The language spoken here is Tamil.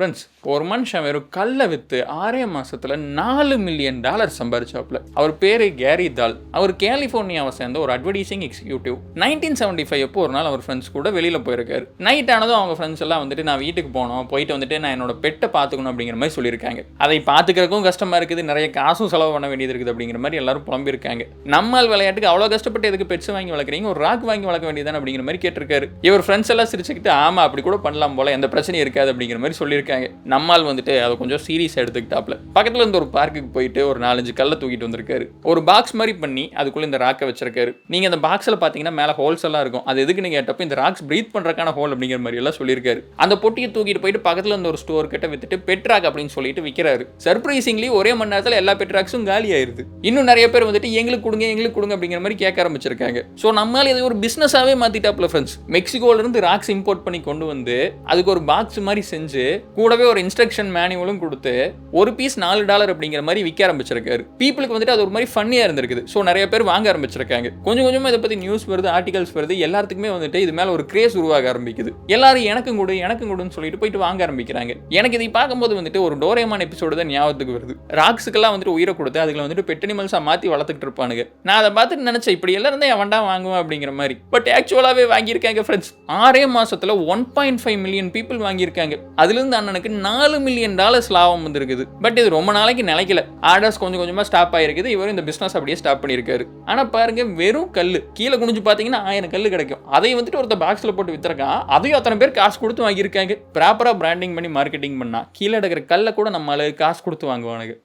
ஃப்ரெண்ட்ஸ் ஒரு மனுஷன் வெறும் கல்லை விற்று ஆறே மாதத்தில் நாலு மில்லியன் டாலர் சம்பாரிச்சாப்ல அவர் பேர் கேரி தால். அவர் கலிஃபோர்னியாவை சேர்ந்த ஒரு advertising executive nineteen seventy five எப்போ ஒரு நாள் அவர் ஃப்ரெண்ட்ஸ் கூட வெளியில் போயிருக்காரு. நைட் ஆனதும் அவங்க ஃப்ரெண்ட்ஸ் எல்லாம் வந்துட்டு நான் வீட்டுக்கு போனோம். போயிட்டு வந்துட்டு நான் என்னோட பெட்டை பார்த்துக்கணும் அப்படிங்கிற மாதிரி சொல்லியிருக்காங்க. அதை பார்த்துக்கிறதுக்கும் கஷ்டமாக இருக்குது. நிறைய காசும் செலவு பண்ண வேண்டியது இருக்குது அப்படிங்கிற மாதிரி எல்லாரும் புலம்பிருக்காங்க நம்மால் விளையாட்டுக்கு அவ்வளோ கஷ்டப்பட்டு எதுக்கு பெட்ஸ் வாங்கி வளர்க்குறீங்க? ஒரு ராக் வாங்கி வளர்க்க வேண்டியதானே அப்படிங்கிற மாதிரி கேட்டிருக்காரு. இவர் ஃப்ரெண்ட்ஸ் எல்லாம் சிரிச்சுக்கிட்டு ஆமாம் அப்படி கூட பண்ணலாம் போல. எந்த பிரச்சனையும் இருக்காது அப்படிங்கிற மாதிரி சொல்லியிருக்காங்க நம்மால் வந்துட்டு அதை கொஞ்சம் சீரியஸ் எடுத்துக்கிட்டாப்ல. பக்கத்துல இருந்து ஒரு பார்க்குக்கு போயிட்டு ஒரு நாலஞ்சு கல்லை தூக்கிட்டு வந்திருக்காரு. ஒரு பாக்ஸ் மாதிரி பண்ணி அதுக்குள்ள இந்த ராக்கை வச்சிருக்காரு. நீங்க அந்த பாக்ஸ்ல பாத்தீங்கன்னா மேல ஹோல்ஸ் எல்லாம் இருக்கும். அது எதுக்கு நீங்க கேட்டப்ப இந்த ராக்ஸ் பிரீத் பண்றதுக்கான ஹோல் அப்படிங்கிற மாதிரி எல்லாம் சொல்லியிருக்காரு. அந்த பொட்டியை தூக்கிட்டு போயிட்டு பக்கத்துல இருந்த ஒரு ஸ்டோர் கிட்ட வித்துட்டு பெட்ராக் அப்படின்னு சொல்லிட்டு விற்கிறாரு சர்ப்ரைசிங்லி ஒரே மணி நேரத்தில் எல்லா பெட்ராக்ஸும் காலி ஆயிருது. இன்னும் நிறைய பேர் வந்துட்டு எங்களுக்கு கொடுங்க எங்களுக்கு கொடுங்க அப்படிங்கிற மாதிரி கேட்க ஆரம்பிச்சிருக்காங்க. ஸோ நம்மளால இது ஒரு பிசினஸாவே மாத்திட்டாப்ல ஃப்ரெண்ட்ஸ் மெக்சிகோல இருந்து ராக்ஸ் இம்போர்ட் பண்ணி கொண்டு வந்து அதுக்கு ஒரு பாக்ஸ் மாதிரி செஞ்சு கூடவே ஒரு இன்ஸ்ட்ரக்ஷன் மேனுவலும் கொடுத்து ஒரு பீஸ் நாலு டாலர் அப்படிங்கிற மாதிரி விற்க ஆரம்பிச்சிருக்காரு. பீப்புளுக்கு வந்துட்டு அது ஒரு மாதிரி ஃபன்னியா இருந்திருக்குது. ஸோ நிறைய பேர் வாங்க ஆரம்பிச்சிருக்காங்க. கொஞ்சம் கொஞ்சமாக இதை பத்தி நியூஸ் வருது ஆர்டிகல்ஸ் வருது எல்லாத்துக்குமே வந்துட்டு இது மேலே ஒரு கிரேஸ் உருவாக ஆரம்பிக்குது. எல்லாரும் எனக்கும் கொடு எனக்கும் கொடுன்னு சொல்லிட்டு போயிட்டு வாங்க ஆரம்பிக்கிறாங்க. எனக்கு இதை பார்க்கும்போது வந்துட்டு ஒரு டோரேமான் எபிசோடு தான் ஞாபகத்துக்கு வருது. ராக்ஸுக்கெல்லாம் வந்துட்டு உயிரை கொடுத்து அதில் வந்துட்டு பெட் அனிமல்ஸாக மாற்றி வளர்த்துக்கிட்டு இருப்பானுங்க. நான் அதை பார்த்துட்டு நினைச்சேன் இப்படி எல்லாம் இருந்தால் எவன்டா வாங்குவேன் அப்படிங்கிற மாதிரி. பட் ஆக்சுவலாகவே வாங்கியிருக்காங்க ஃப்ரெண்ட்ஸ் ஆறே மாதத்தில் one point five million people வாங்கியிருக்காங்க. அதுலேருந்து அண்ணனுக்கு நாலு மில்லியன் டாலர்ஸ் லாபம் வந்திருக்குது. பட் இது ரொம்ப நாளைக்கு நிலைக்கல. ஆர்டர்ஸ் கொஞ்சம் கொஞ்சமாக ஸ்டாப் ஆயிருக்குது. இவரும் இந்த பிஸ்னஸ் அப்படியே ஸ்டாப் பண்ணியிருக்காரு. ஆனால் பாருங்க வெறும் கல் கீழே குனிஞ்சு பார்த்தீங்கன்னா ஆயிரம் கல் கிடைக்கும். அதை வந்துட்டு ஒருத்த பாக்ஸில் போட்டு வித்துருக்கான் அதையும் அத்தனை பேர் காசு கொடுத்து வாங்கியிருக்காங்க. ப்ராப்பராக பிராண்டிங் பண்ணி மார்க்கெட்டிங் பண்ணா. கீழே எடுக்கிற கல்லை கூட நம்மளால காசு கொடுத்து வாங்குவானுங்க.